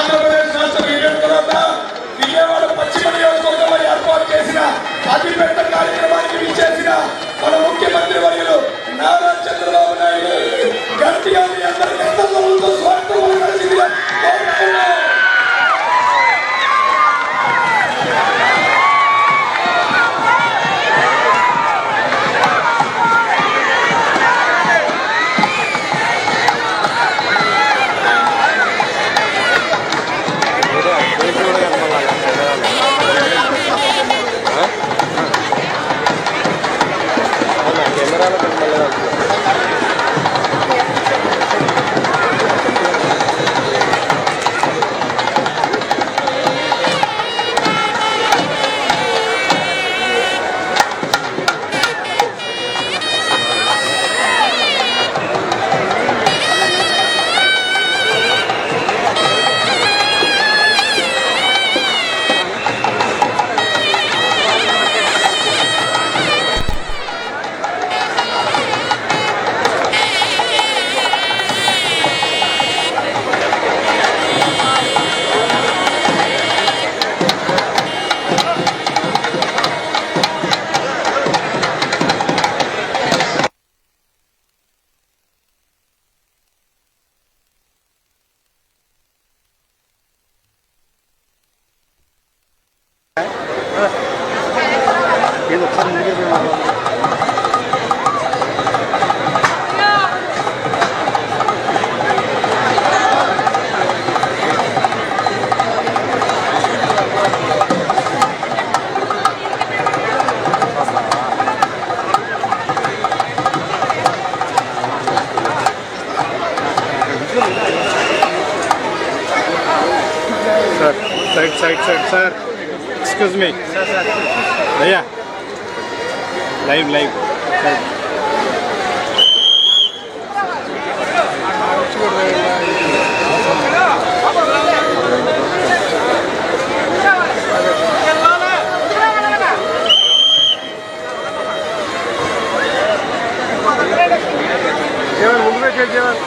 ఆంధ్రప్రదేశ్ రాష్ట్ర నియోజకవర్గ విజయవాడ పశ్చిమ నియోజకవర్గంలో ఏర్పాటు చేసిన అతిపెద్ద కార్యక్రమానికి విచ్చేసిన మన ముఖ్యమంత్రి వర్యులు నారా చంద్రబాబు నాయుడు. గట్టిగా మీ అందరికీ స్వార్థం కలిసిందిగా side side sir excuse me అయ్యా లైవ్ లైవ్ ముందు చేయాలి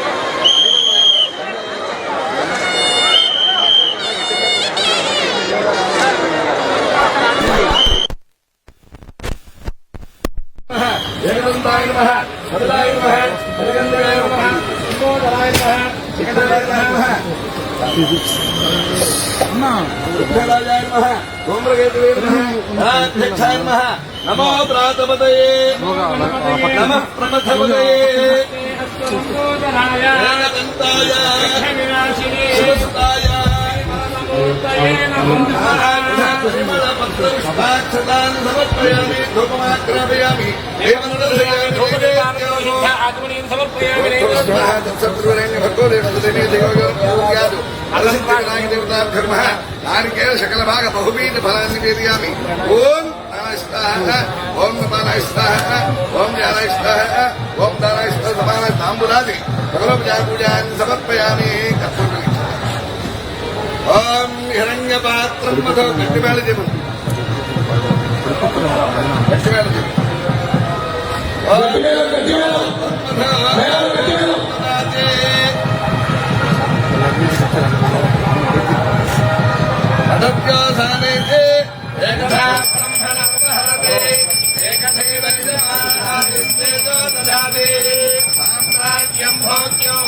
ఏకదంతాయ నమః సరళాయ నమః హరిగంధాయ నమః సింహోదరాయ నమః శిఖరాయ నమః ఉత్తరాయ నమః. ధూమ్రకేతువే నమః నమో సమర్పయామి నారికేళ శకల భాగ బహుబీజ ఫలాన్ని వేదయామి ఓం ఓం నమానాయ స్వాహ ఓం జ్ఞానాయ ఓం దానాయ సమాన తాంబులాది సకలోపచార పూజాన్ని సమర్పయామి కర్తవ్యం ఓం హిరణ్యపాత్రం మధో గట్టివేళ చెప్పు पृथव्यो धने एकदा ब्रह्मणापहरते एकथैव तो साम्राज्यं भोग्यो।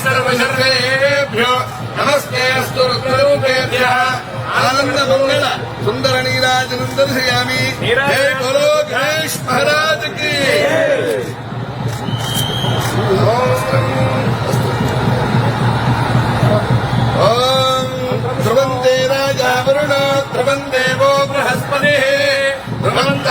सर्वसर्वेभ्यो नमस्ते अस्तु रुद्ररूपेभ्यः आनन्दमङ्गल सुन्दर नीराजनं दर्शयामि जय बोलो गणेश महाराज की। ध्रुवन्ते राजा वरुण ध्रुवन् देवो बृहस्पतिः। ध्रुवन्त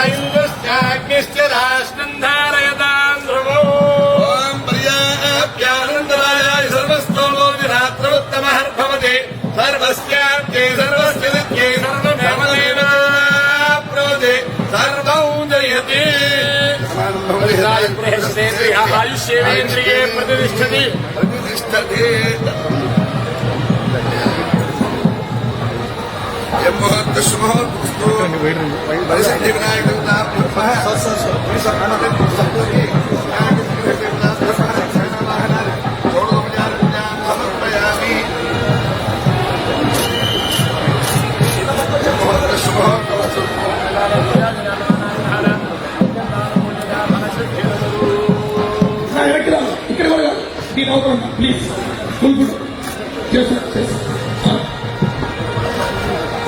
ദേവേന്ദ്രിയെ പ്രതിഷ്ഠതി പ്രതിഷ്ഠതി വിനായകൻ ప్లీజ్ ఫుల్.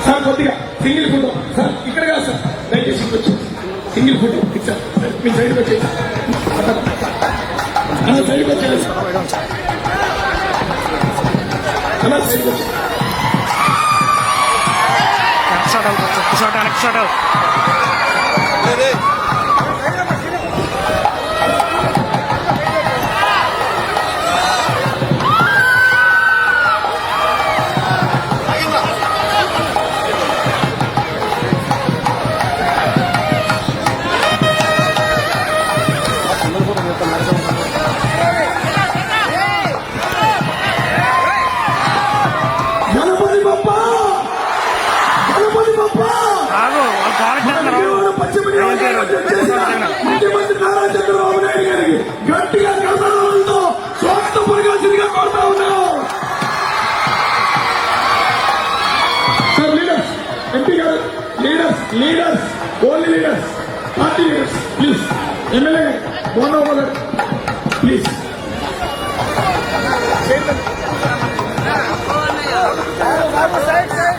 సార్ కొద్దిగా సింగిల్ ఫుడ్ సార్ ఇక్కడ కాదు సార్ దయచేసి ఇక్కడ వచ్చి సింగిల్ ఫుడ్ ఇచ్చారు మీ సైడ్కి వచ్చేసి అన్న సైడ్కి వచ్చేది అన్న సైడ్కి వచ్చి అవుట్ షాట్ వెనక్కి shot out leaders only leaders party leaders please MLA Mohan గారు ప్లీజ్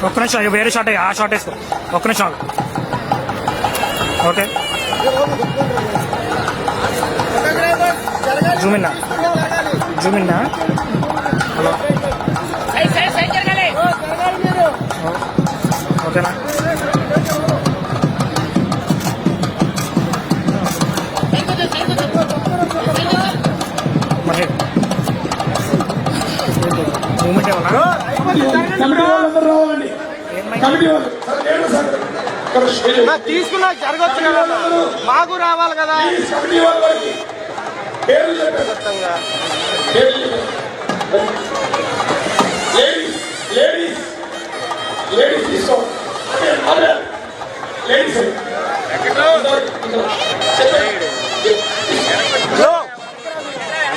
ఒక్క నిమిషం ఇక వేరే షాట్ ఆ షాట్ వేసుకో. ఒక్క నిమిషం. ఓకే? జూమ్ ఇన్నా జూమ్ ఇన్నా హలో ఓకేనా? తీసుకున్నా జరగచ్చు కదా. మాకు రావాలి కదా.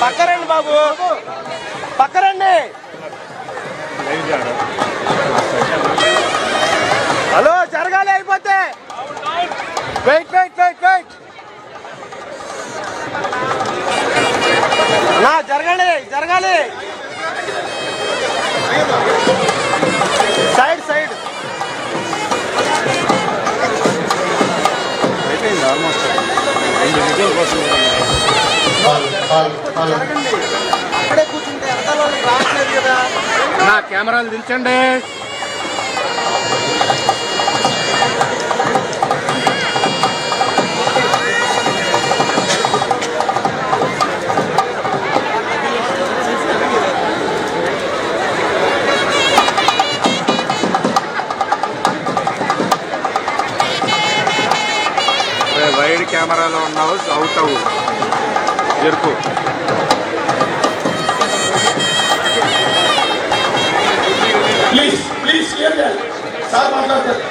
పక్కరండి బాబు. పక్కరండి. హలో జరగాలి అయిపోతే. Wait wait wait wait. నా జరగాలి జరగాలి. Side side. వెనకాల వాళ్ళకి రావట్లేదు కదా నా కెమెరాలు దించండి వైడ్ కెమెరాలో ఉన్నావు అవుట్ అవు ఎరుపు. క్లియర్ చేయాలి సార్ మాట్లాడతారు.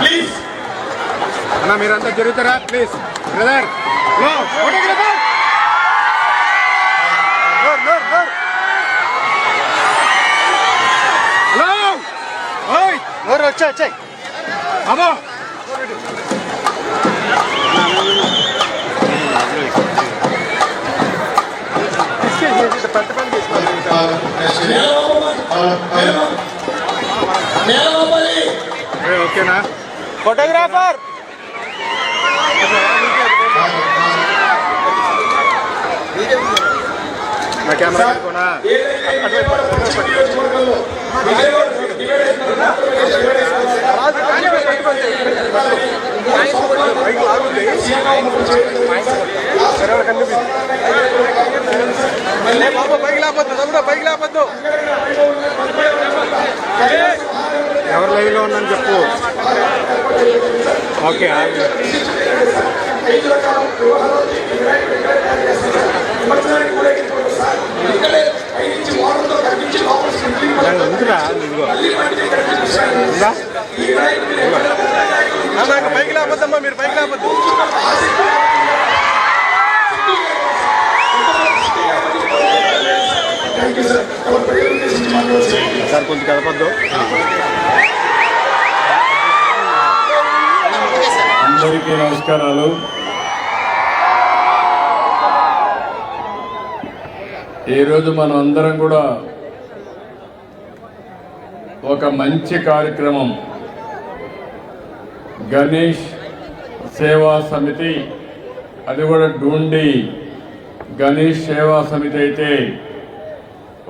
ప్లీజ్. అన్న మీరంతా జరుగుతారా ప్లీజ్. బ్రదర్. హలో. వచ్చా వచ్చాయి అమ్మో. పెద్ద పని తీసుకోవాలి నేలమల్లి ఏ, ఓకేనా? ఫోటోగ్రాఫర్! నా కెమెరా పెట్టుకోనా? ఏదైతే విజయవాడ పశ్చిమ నియోజకవర్గంలో టీవీలో ఉందని చెప్పు. ఓకే నాకు పైకి లేకపోద్దమ్మా మీరు పైకి లేకపోద్దు సార్ కొంచెం కదపద్దు అందరికీ నమస్కారాలు. ఈరోజు మనం అందరం కూడా ఒక మంచి కార్యక్రమం. గణేష్ సేవా సమితి అది కూడా డూండి గణేష్ సేవా సమితి అయితే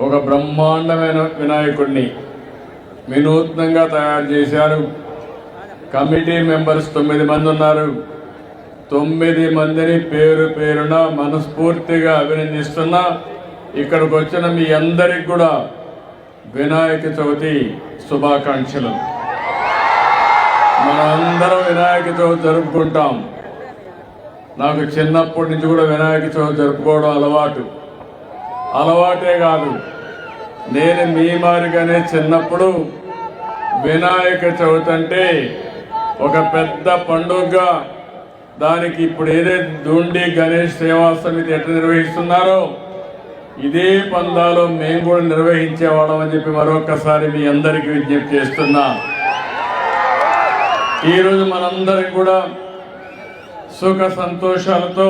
ఒక బ్రహ్మాండమైన వినాయకుడిని వినూత్నంగా తయారు చేశారు. కమిటీ మెంబర్స్ తొమ్మిది మంది ఉన్నారు. తొమ్మిది మందిని పేరు పేరున మనస్ఫూర్తిగా అభినందిస్తున్నా. ఇక్కడికి వచ్చిన మీ అందరికి కూడా వినాయక చవితి శుభాకాంక్షలు. మనందరం వినాయక చవితి జరుపుకుంటాం. నాకు చిన్నప్పటి నుంచి కూడా వినాయక చవితి జరుపుకోవడం అలవాటు. అలవాటే కాదు. నేను మీ మారిగానే చిన్నప్పుడు వినాయక చవితి అంటే ఒక పెద్ద పండుగగా దానికి ఇప్పుడు ఏదైతే దూండి గణేష్ సేవా సమితి ఎట్లా నిర్వహిస్తున్నారో ఇదే పందాలో మేము కూడా నిర్వహించేవాళ్ళం అని చెప్పి మరొకసారి మీ అందరికీ విజ్ఞప్తి చేస్తున్నా. ఈరోజు మనందరికి కూడా సుఖ సంతోషాలతో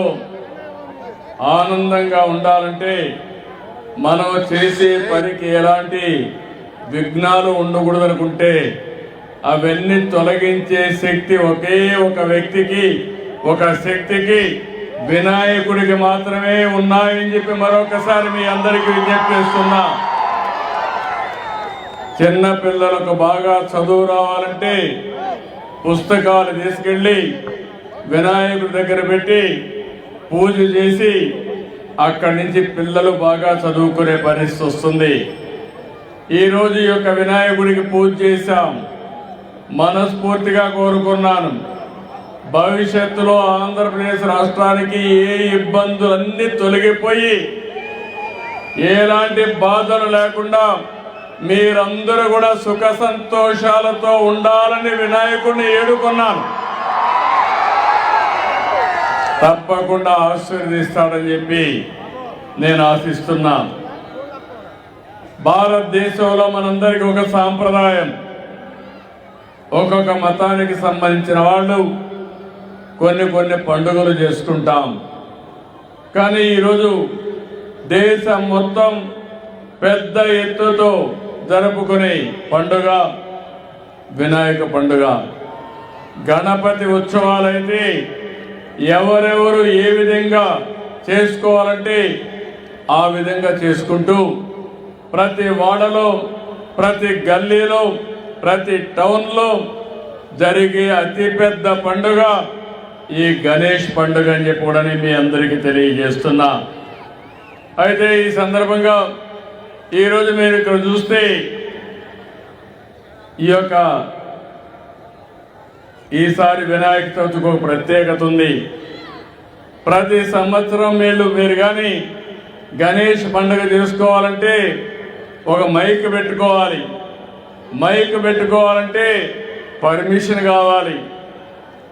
ఆనందంగా ఉండాలంటే మనం చేసే పనికి ఎలాంటి విఘ్నాలు ఉండకూడదు అనుకుంటే అవన్నీ తొలగించే శక్తి ఒకే ఒక వ్యక్తికి ఒక శక్తికి వినాయకుడికి మాత్రమే ఉన్నాయని చెప్పి మరొకసారి మీ అందరికీ విజ్ఞప్తి చేస్తున్నా. చిన్న పిల్లలకు బాగా చదువు రావాలంటే పుస్తకాలు తీసుకెళ్ళి వినాయకుడి దగ్గర పెట్టి పూజ చేసి అక్కడి నుంచి పిల్లలు బాగా చదువుకునే పరిస్థితి వస్తుంది. ఈరోజు ఈ యొక్క వినాయకుడికి పూజ చేశాం. మనస్ఫూర్తిగా కోరుకున్నాను. భవిష్యత్తులో ఆంధ్రప్రదేశ్ రాష్ట్రానికి ఏ ఇబ్బందులన్నీ తొలగిపోయి ఎలాంటి బాధలు లేకుండా మీరందరూ కూడా సుఖ సంతోషాలతో ఉండాలని వినాయకుడిని ఏడుకున్నాను. తప్పకుండా ఆశీర్వదిస్తాడని చెప్పి నేను ఆశిస్తున్నాను. భారతదేశంలో మనందరికీ ఒక సాంప్రదాయం. ఒక్కొక్క మతానికి సంబంధించిన వాళ్ళు కొన్ని కొన్ని పండుగలు చేసుకుంటాం. కానీ ఈరోజు దేశం మొత్తం పెద్ద ఎత్తుతో జరుపుకునే పండుగ వినాయక పండుగ. గణపతి ఉత్సవాలైతే ఎవరెవరు ఏ విధంగా చేసుకోవాలంటే ఆ విధంగా చేసుకుంటూ ప్రతి వాడలో ప్రతి గల్లీలో ప్రతి టౌన్లో జరిగే అతిపెద్ద పండుగ ఈ గణేష్ పండుగ అని చెప్పి కూడా మీ అందరికీ తెలియజేస్తున్నా. అయితే ఈ సందర్భంగా ఈరోజు మీరు ఇక్కడ చూస్తే ఈ యొక్క ఈసారి వినాయక చవితికి ఒక ప్రత్యేకత ఉంది. ప్రతి సంవత్సరం మీరు మీరు కానీ గణేష్ పండుగ చేసుకోవాలంటే ఒక మైక్ పెట్టుకోవాలి. మైక్ పెట్టుకోవాలంటే పర్మిషన్ కావాలి.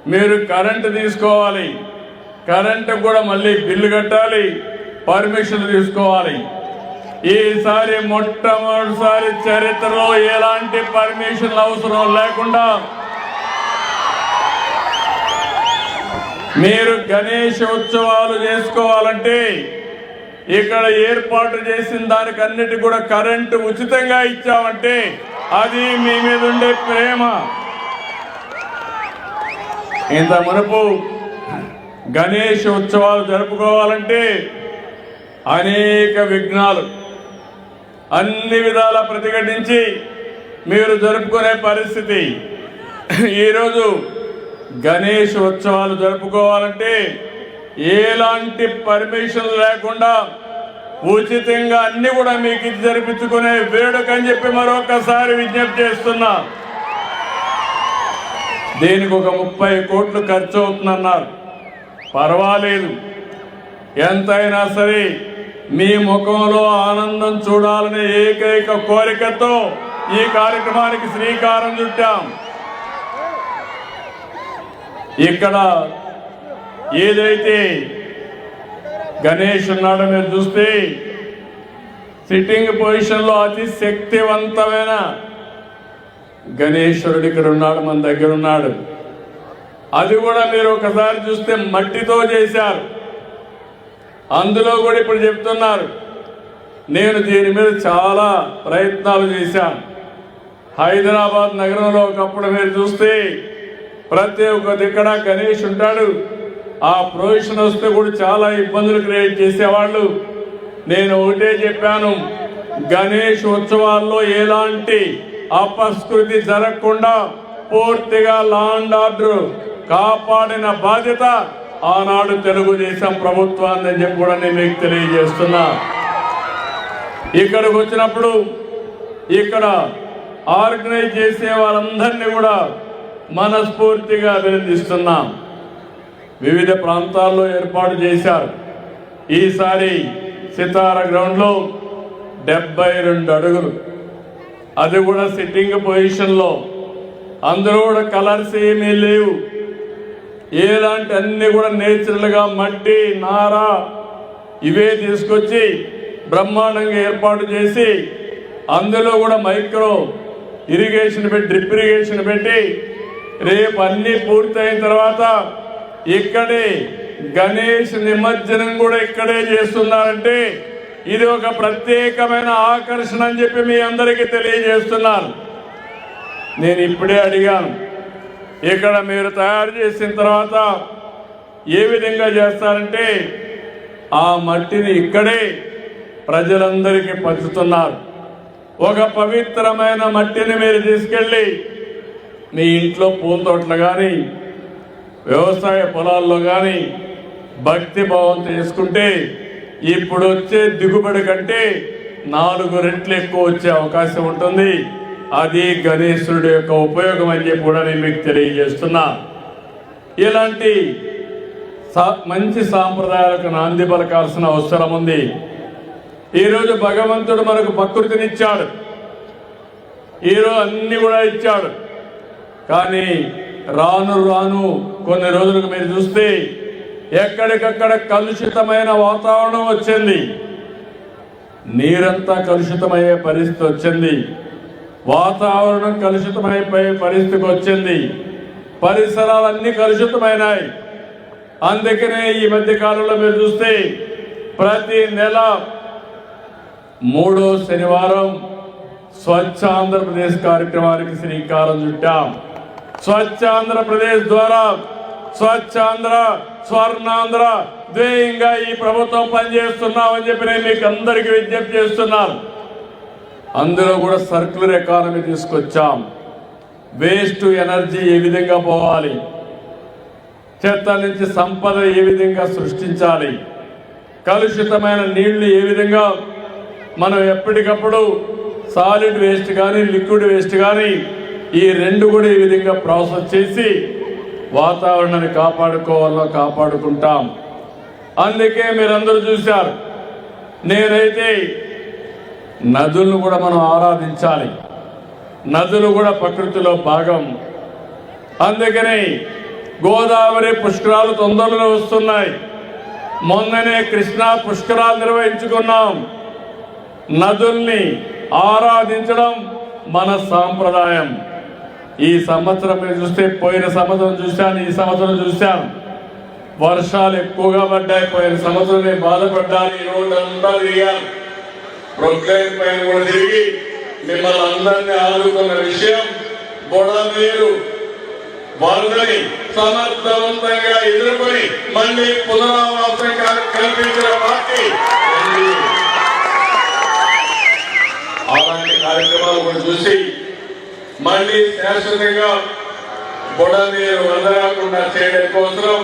మీరు కరెంటు తీసుకోవాలి. కరెంటు కూడా మళ్ళీ బిల్లు కట్టాలి. పర్మిషన్ తీసుకోవాలి. ఈసారి మొట్టమొదటిసారి చరిత్రలో ఎలాంటి పర్మిషన్ అవసరం లేకుండా మీరు గణేష్ ఉత్సవాలు చేసుకోవాలంటే ఇక్కడ ఏర్పాటు చేసిన దానికన్నిటి కూడా కరెంటు ఉచితంగా ఇచ్చామంటే అది మీ మీద ఉండే ప్రేమ. ఇంత మునుపు గణేష్ ఉత్సవాలు జరుపుకోవాలంటే అనేక విఘ్నాలు అన్ని విధాల ప్రతిఘటించి మీరు జరుపుకునే పరిస్థితి. ఈరోజు గణేష్ ఉత్సవాలు జరుపుకోవాలంటే ఎలాంటి పర్మిషన్ లేకుండా ఉచితంగా అన్ని కూడా మీకు ఇది జరిపించుకునే వేడుక అని చెప్పి మరొకసారి విజ్ఞప్తి చేస్తున్నా. దీనికి ఒక ముప్పై కోట్లు ఖర్చు అవుతుందన్నారు. పర్వాలేదు. ఎంతైనా సరే మీ ముఖంలో ఆనందం చూడాలనే ఏకైక కోరికతో ఈ కార్యక్రమానికి శ్రీకారం చుట్టాం. ఇక్కడ ఏదైతే గణేష్ ఉన్నాడో మీరు చూస్తే సిట్టింగ్ పొజిషన్లో అతి శక్తివంతమైన గణేశ్వరుడు ఇక్కడ ఉన్నాడు మన దగ్గర ఉన్నాడు. అది కూడా మీరు ఒకసారి చూస్తే మట్టితో చేశారు. అందులో కూడా ఇప్పుడు చెప్తున్నారు నేను దీని మీద చాలా ప్రయత్నాలు చేశాను. హైదరాబాద్ నగరంలో ఒకప్పుడు మీరు చూస్తే ప్రతి ఒక్క దిక్కడ గణేష్ ఉంటాడు. ఆ ప్రొవిజన్ వస్తే కూడా చాలా ఇబ్బందులు క్రియేట్ చేసేవాళ్ళు. నేను ఒకటే చెప్పాను గణేష్ ఉత్సవాల్లో ఎలాంటి అపస్కృతి జరగకుండా పూర్తిగా లాండ్ ఆర్డర్ కాపాడిన బాధ్యత ఆనాడు తెలుగుదేశం ప్రభుత్వాన్ని అని చెప్పి కూడా నేను మీకు తెలియజేస్తున్నా. ఇక్కడికి వచ్చినప్పుడు ఇక్కడ ఆర్గనైజ్ చేసే వాళ్ళందరినీ కూడా మనస్ఫూర్తిగా అభినందిస్తున్నాం. వివిధ ప్రాంతాల్లో ఏర్పాటు చేశారు. ఈసారి సితార గ్రౌండ్లో డెబ్బై రెండు అడుగులు. అది కూడా సిట్టింగ్ పొజిషన్లో. అందులో కూడా కలర్స్ ఏమీ లేవు. ఎలాంటి అన్ని కూడా నేచురల్గా మట్టి నార ఇవే తీసుకొచ్చి బ్రహ్మాండంగా ఏర్పాటు చేసి అందులో కూడా మైక్రో ఇరిగేషన్ పెట్టి డ్రిప్ ఇరిగేషన్ పెట్టి రేపు అన్నీ పూర్తయిన తర్వాత ఇక్కడే గణేష్ నిమజ్జనం కూడా ఇక్కడే చేస్తున్నారంటే ఇది ఒక ప్రత్యేకమైన ఆకర్షణ అని చెప్పి మీ అందరికీ తెలియజేస్తున్నాను. నేను ఇప్పుడే అడిగాను ఇక్కడ మీరు తయారు చేసిన తర్వాత ఏ విధంగా చేస్తారంటే ఆ మట్టిని ఇక్కడే ప్రజలందరికీ పంచుతున్నారు. ఒక పవిత్రమైన మట్టిని మీరు తీసుకెళ్ళి మీ ఇంట్లో పూల తోటలు కానీ వ్యవసాయ పొలాల్లో కానీ భక్తి భావంతో చేసుకుంటే ఇప్పుడు వచ్చే దిగుబడి కంటే నాలుగు రెట్లు ఎక్కువ వచ్చే అవకాశం ఉంటుంది. అది గణేశుడి యొక్క ఉపయోగం అని చెప్పి కూడా నేను మీకు తెలియజేస్తున్నా. ఇలాంటి సా- మంచి సాంప్రదాయాలకు నాంది పలకాల్సిన అవసరం ఉంది. ఈరోజు భగవంతుడు మనకు ప్రకృతినిచ్చాడు. ఈరోజు అన్ని కూడా ఇచ్చాడు. కానీ రాను రాను కొన్ని రోజులకు మీరు చూస్తే ఎక్కడికక్కడ కలుషితమైన వాతావరణం వచ్చింది. నీరంతా కలుషితమయ్యే పరిస్థితి వచ్చింది. వాతావరణం కలుషితమైపోయే పరిస్థితికి వచ్చింది. పరిసరాలన్నీ కలుషితమైనాయి. అందుకనే ఈ మధ్య కాలంలో మీరు చూస్తే ప్రతి నెల మూడో శనివారం స్వచ్ఛ ఆంధ్రప్రదేశ్ కార్యక్రమానికి శ్రీకారం చుట్టాం. స్వచ్ఛ ఆంధ్రప్రదేశ్ ద్వారా స్వచ్ఛాంధ్ర స్వర్ణాంధ్ర ధ్యేయంగా ఈ ప్రభుత్వం పనిచేస్తున్నామని చెప్పి నేను మీకు అందరికీ విజ్ఞప్తి చేస్తున్నాను. అందులో కూడా సర్క్యులర్ ఎకానమీ తీసుకొచ్చాం. వేస్ట్ ఎనర్జీ ఏ విధంగా పోవాలి? చెత్త నుంచి సంపద ఏ విధంగా సృష్టించాలి? కలుషితమైన నీళ్ళు ఏ విధంగా మనం ఎప్పటికప్పుడు సాలిడ్ వేస్ట్ కానీ లిక్విడ్ వేస్ట్ కానీ ఈ రెండు కూడా ఈ విధంగా ప్రాసెస్ చేసి వాతావరణాన్ని కాపాడుకోవాలో కాపాడుకుంటాం. అందుకే మీరందరూ చూశారు నేనైతే నదులను కూడా మనం ఆరాధించాలి. నదులు కూడా ప్రకృతిలో భాగం. అందుకని గోదావరి పుష్కరాలు తొందరలో వస్తున్నాయి. మొన్ననే కృష్ణా పుష్కరాలు నిర్వహించుకున్నాం. నదుల్ని ఆరాధించడం మన సాంప్రదాయం. ఈ సంవత్సరం మీరు చూస్తే పోయిన సంవత్సరం చూశాను ఈ సంవత్సరం చూశాను. వర్షాలు ఎక్కువగా పడ్డాయి పోయిన సంవత్సరం నేను బాధపడ్డాను ఈ రోడ్డు అంతా తిరిగాను. ప్రొక్లైన్ పైన కూడా తిరిగి మిమ్మల్ని అందరినీ ఆదుకున్న విషయం బొడమేరు వరదని సమర్థవంతంగా ఎదుర్కొని మళ్ళీ పునరావాసం కల్పించిన పార్టీ అలాంటి కార్యక్రమాలు కూడా చూసి మళ్ళీ శాశ్వతంగా బుడనీరు వదలకుండా చేయడం కోసం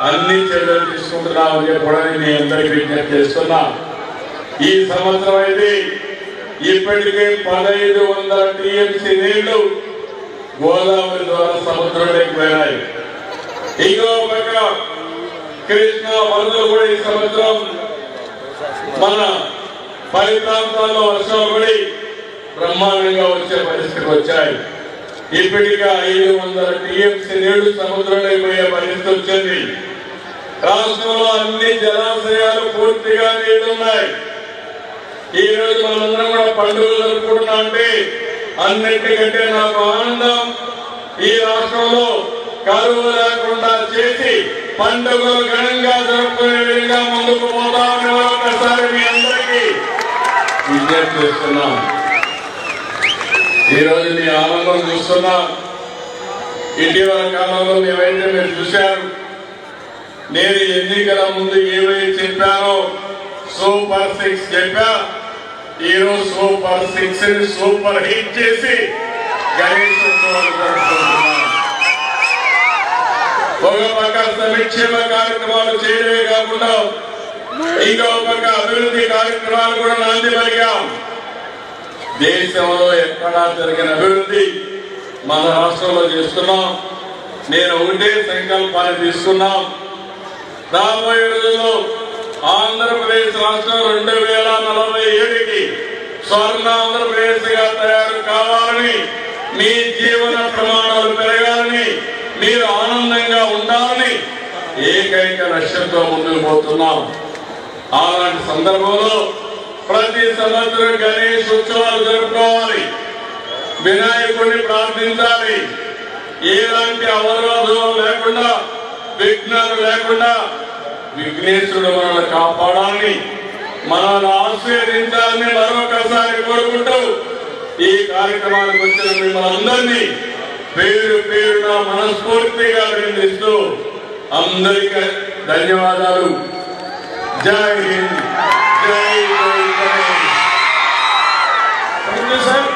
అన్ని చర్యలు తీసుకుంటున్నామని చెప్పడానికి మీ అందరికీ విజ్ఞప్తి చేస్తున్నా. ఈ సంవత్సరం అయితే ఇప్పటికే పదహైదు వందల టీఎంసీ నీళ్ళు గోదావరి ద్వారా సముద్రంలోకి వెళ్ళాయి ఇంకో పక్క కృష్ణా వరదలు కూడా ఈ సంవత్సరం మన పది ప్రాంతాల్లో వర్షాలు పడి బ్రహ్మాండంగా వచ్చే పరిస్థితికి వచ్చాయి. ఇప్పటికే ఐదు వందల టీఎంసీ నీళ్ళు సముద్రంలో పరిస్థితి వచ్చింది. రాష్ట్రంలో అన్ని జలాశయాలు పూర్తిగా నీళ్ళున్నాయి ఈ రోజు మనందరం కూడా పండుగలు జరుపుకుంటున్నా అంటే అన్నిటికంటే నాకు ఆనందం ఈ రాష్ట్రంలో కరువు లేకుండా చేసి పండుగలు ఘనంగా జరుపుకునే విధంగా ముందుకు పోతామని ఒకసారి మీ అందరికీ. విజ్ఞప్తి చేస్తున్నాం. ఈ మీ ఆనందం చూస్తున్నా. ఇటీవల కాలంలో మేమైతే మీరు చూశారు నేను ఎన్నికల ముందు ఏవై చెప్పానో సూపర్ సిక్స్ చెప్పా. ఈరోజు సూపర్ సిక్స్ని సూపర్ హిట్ చేసి గణేష్ ఒక పక్క సంక్షేమ కార్యక్రమాలు చేయడమే కాకుండా ఇంకో పక్క అభివృద్ధి కార్యక్రమాలు కూడా నాంది పలికాం. దేశంలో ఎక్కడా జరిగిన అభివృద్ధి మన రాష్ట్రంలో చేస్తున్నాం. నేను ఒకటే సంకల్పాన్ని తీసుకున్నాం రాబోయే రోజుల్లో ఆంధ్రప్రదేశ్ రాష్ట్రం రెండు వేల నలభై ఏడుకి స్వర్ణ ఆంధ్రప్రదేశ్గా తయారు కావాలని మీ జీవన ప్రమాణాలు పెరగాలని మీరు ఆనందంగా ఉండాలని ఏకైక లక్ష్యంతో ముందుకు పోతున్నాం. అలాంటి సందర్భంలో ప్రతి సంవత్సరం గణేష్ ఉత్సవాలు జరుపుకోవాలి. వినాయకుడిని ప్రార్థించాలి. ఎలాంటి అవరోధం లేకుండా విఘ్నాలు లేకుండా విఘ్నేశ్వరుడు మనల్ని కాపాడాలని మనల్ని ఆశీర్వదించాలని మరొకసారి కోరుకుంటూ ఈ కార్యక్రమానికి వచ్చిన మిమ్మల్ని అందరినీ పేరు పేరున మనస్ఫూర్తిగా నిందిస్తూ అందరికీ ధన్యవాదాలు. జై హింద్. జై సార్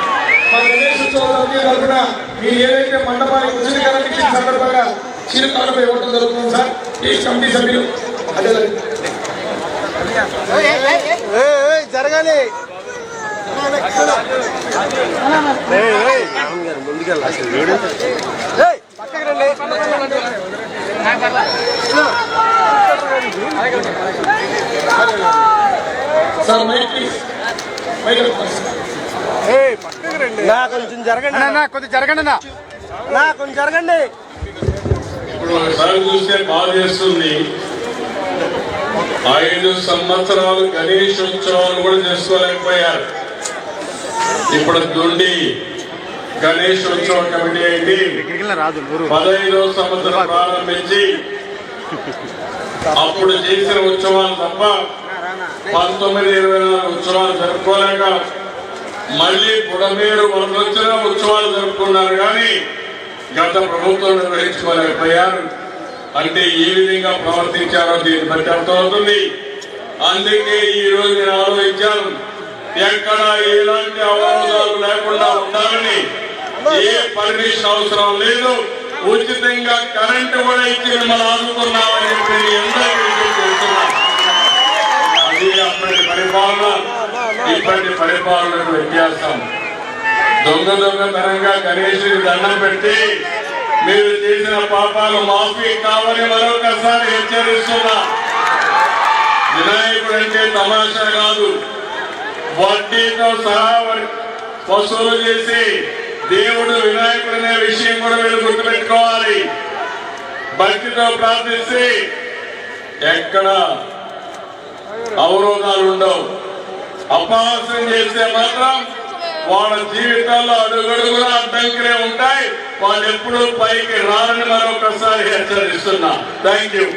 గణేష్ తరఫున మీరు ఏదైతే మండపానికి ఉచితకరణ ఇచ్చిన సందర్భంగా చిరుకాలకు ఇవ్వడం జరుగుతుంది సార్. ఈ కమిటీ సభ్యులు. అదే జరగాలి. ఏయ్, నా కొంచెం జరగండి నా కొంచెం జరగండి నా నా కొంచెం జరగండి. ఇప్పుడు చూస్తే బాధ చేస్తుంది. ఐదు సంవత్సరాలు గణేష్ ఉత్సవాలు కూడా చేసుకోలేకపోయారు. ఇప్పుడు దుండి గణేష్ ఉత్సవ కమిటీ అయింది. రాదు పదహైదో సంవత్సరం ప్రారంభించి అప్పుడు చేసిన ఉత్సవాలు తప్ప పంతొమ్మిది ఇరవై నాలుగు ఉత్సవాలు జరుపుకోలేక మళ్ళీ బుడమేరు వరదొచ్చిన ఉత్సవాలు జరుపుకున్నారు కానీ గత ప్రభుత్వం నిర్వహించుకోలేకపోయారు. అంటే ఏ విధంగా ప్రవర్తించారో దీన్ని బట్టి అర్థమవుతుంది. అందుకే ఈ రోజు నేను ఆలోచించాను ఎక్కడ ఎలాంటి అవరోధాలు లేకుండా ఉండాలని ఏ పర్మిషన్ అవసరం లేదు. ఉచితంగా కరెంటు కూడా ఇచ్చి మిమ్మల్ని ఆదుకున్నామని చెప్పి అది అప్పటి పరిపాలన. ఇప్పటి పరిపాలనకు వ్యత్యాసం. దొంగ దొంగతనంగా గణేశుడి దండం పెట్టి మీరు చేసిన పాపాలు మాఫీ కావని మరొకసారి హెచ్చరిస్తున్నా. వినాయకుడు అంటే తమాషా కాదు. వడ్డీతో సహా వసూలు చేసి దేవుడు వినాయకుడు అనే విషయం కూడా మీరు గుర్తుపెట్టుకోవాలి. భక్తితో ప్రార్థిస్తే ఎక్కడ అవరోధాలు ఉండవు. అపహాస్యం చేస్తే మాత్రం వాళ్ళ జీవితాల్లో అడుగడుగునా అడ్డంకులే ఉంటాయి. వాళ్ళు ఎప్పుడూ పైకి రారని మరొకసారి హెచ్చరిస్తున్నా. థ్యాంక్ యూ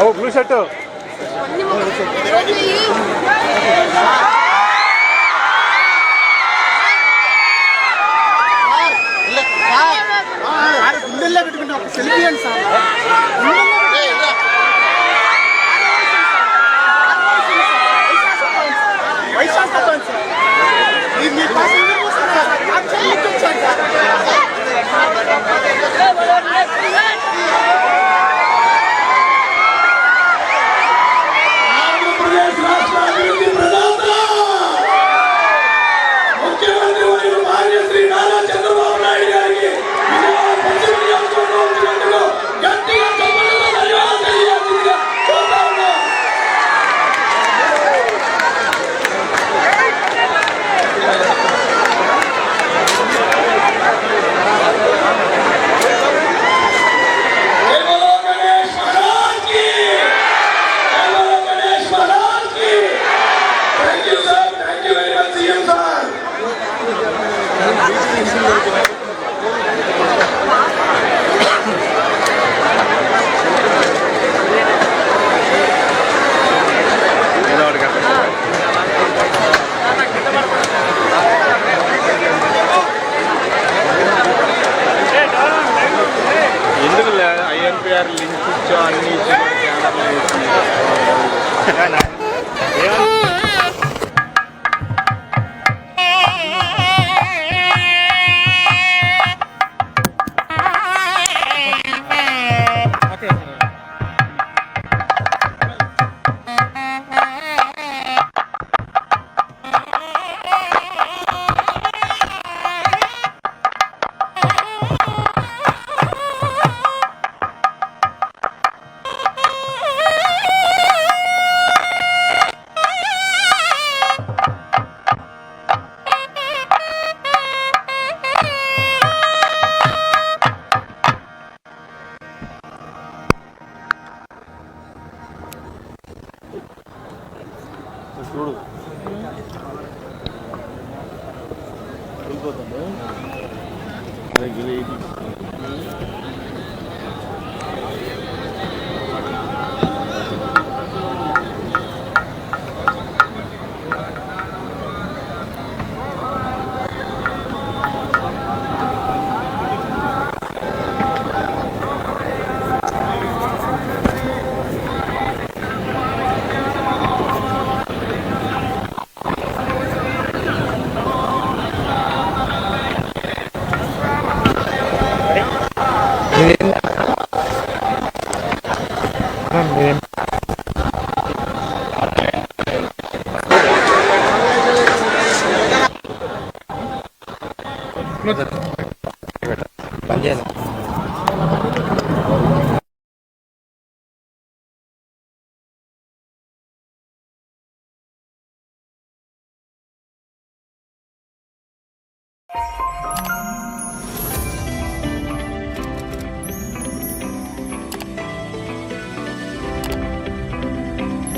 ఓ బ్లూ షర్ట్. గుండెల్లో పెట్టుకుంటే ఒక సెల్ఫీ అండి సార్.